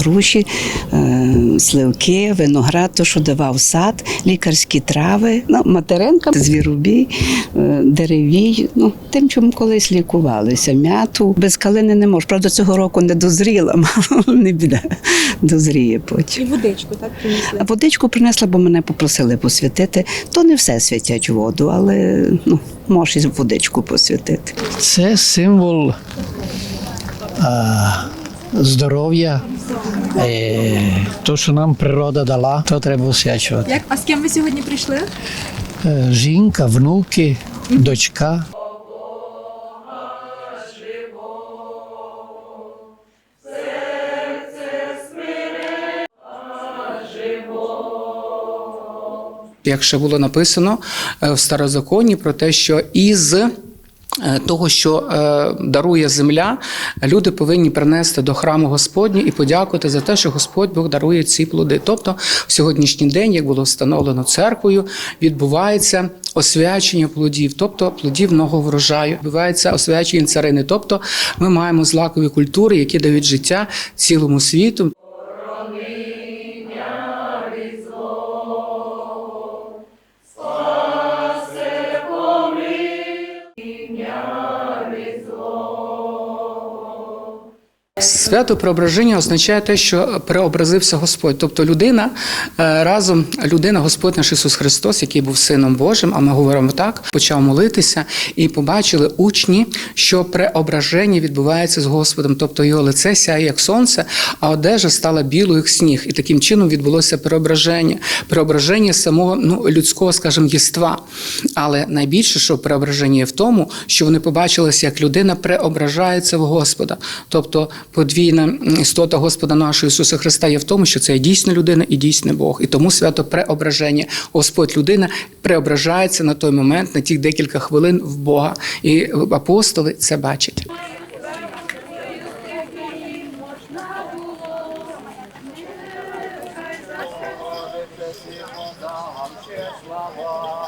груші, е, сливки, виноград, то, що давав сад, лікарські трави, ну, материнка, звірубій, е, деревій, ну, тим, чим колись лікувалися. М'яту. Без калини не можу. Правда, цього року не дозріла, мало не біда. Дозріє потім. І водичку так принесли. А водичку принесла, бо мене попросили посвятити. То не все святять воду, але ну, можеш і водичку посвятити. Це символ а, здоров'я. Е, то, що нам природа дала, то треба освячувати. Як а з ким ви сьогодні прийшли? Е, жінка, внуки, дочка. як ще було написано е, в старозаконі про те, що із того, що е, дарує земля, люди повинні принести до храму Господню і подякувати за те, що Господь Бог дарує ці плоди. Тобто, в сьогоднішній день, як було встановлено церквою, відбувається освячення плодів, тобто плодів нового врожаю, відбувається освячення царини. Тобто, ми маємо злакові культури, які дають життя цілому світу. Свято преображення означає те, що преобразився Господь. Тобто людина е, разом, людина, Господь наш Ісус Христос, який був Сином Божим, а ми говоримо так, почав молитися і побачили учні, що преображення відбувається з Господом. Тобто його лице сяє як сонце, а одежа стала білою, як сніг. І таким чином відбулося преображення, преображення самого ну, людського, скажімо, єства. Але найбільше, що преображення є в тому, що вони побачилися, як людина преображається в Господа. Тобто подвійна істота Господа нашого Ісуса Христа є в тому, що це є дійсна людина і дійсний Бог. І тому свято преображення. Господь людина преображається на той момент, на ті декілька хвилин в Бога. І апостоли це бачать. Слава